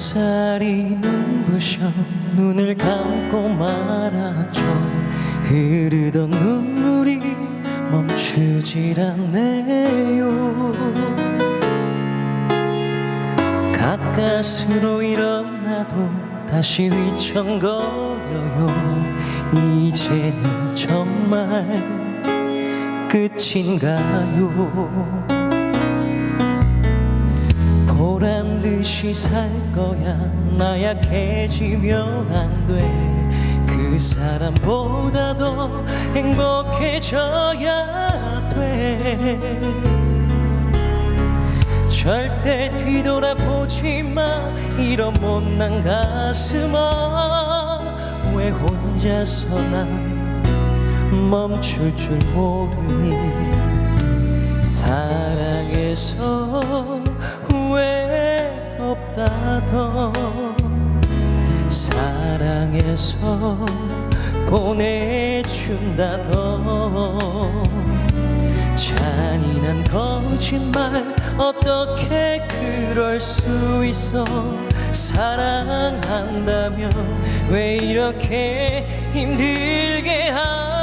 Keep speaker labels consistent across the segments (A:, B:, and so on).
A: 햇살이 눈부셔 눈을 감고 말았죠. 흐르던 눈물이 멈추질 않네요. 가까스로 일어나도 다시 휘청거려요. 이제는 정말 끝인가요 듯이 살 거야. 나 약해지면 안 돼. 그 사람보다 더 행복해져야 돼. 절대 뒤돌아보지 마. 이런 못난 가슴아. 왜 혼자서 난 멈출 줄 모르니. 사랑해서 없다던 사랑해서 보내준다던 잔인한 거짓말 어떻게 그럴 수 있어? 사랑한다면 왜 이렇게 힘들게 하는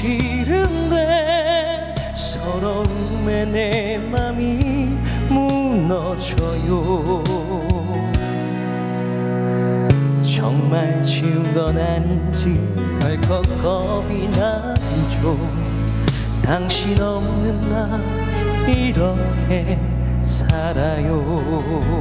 A: 싫은데 서러움에 내 맘이 무너져요. 정말 지운 건 아닌지 덜컥 겁이 나죠. 당신 없는 나 이렇게 살아요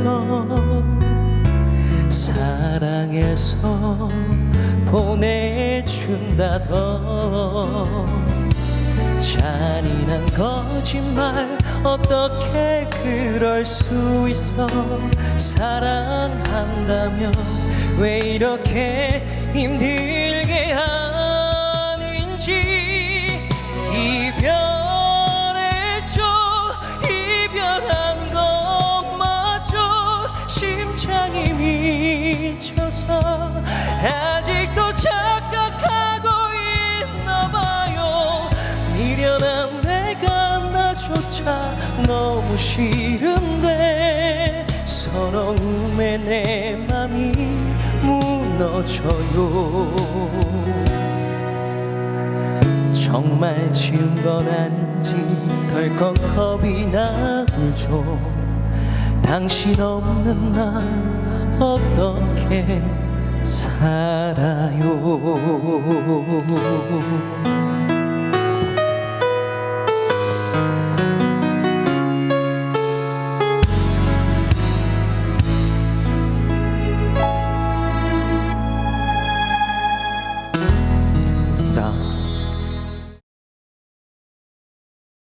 A: 없다던 사랑해서 보내준다던 잔인한 거짓말 어떻게 그럴 수 있어? 사랑한다면 왜 이렇게 힘들게 하 아직도 착각하고 있나 봐요. 미련한 내가 나조차 너무 싫은데 서러움에 내 맘이 무너져요. 정말 지운 건 아닌지 덜컥 겁이 나죠. 당신 없는 나 어떻게 살아요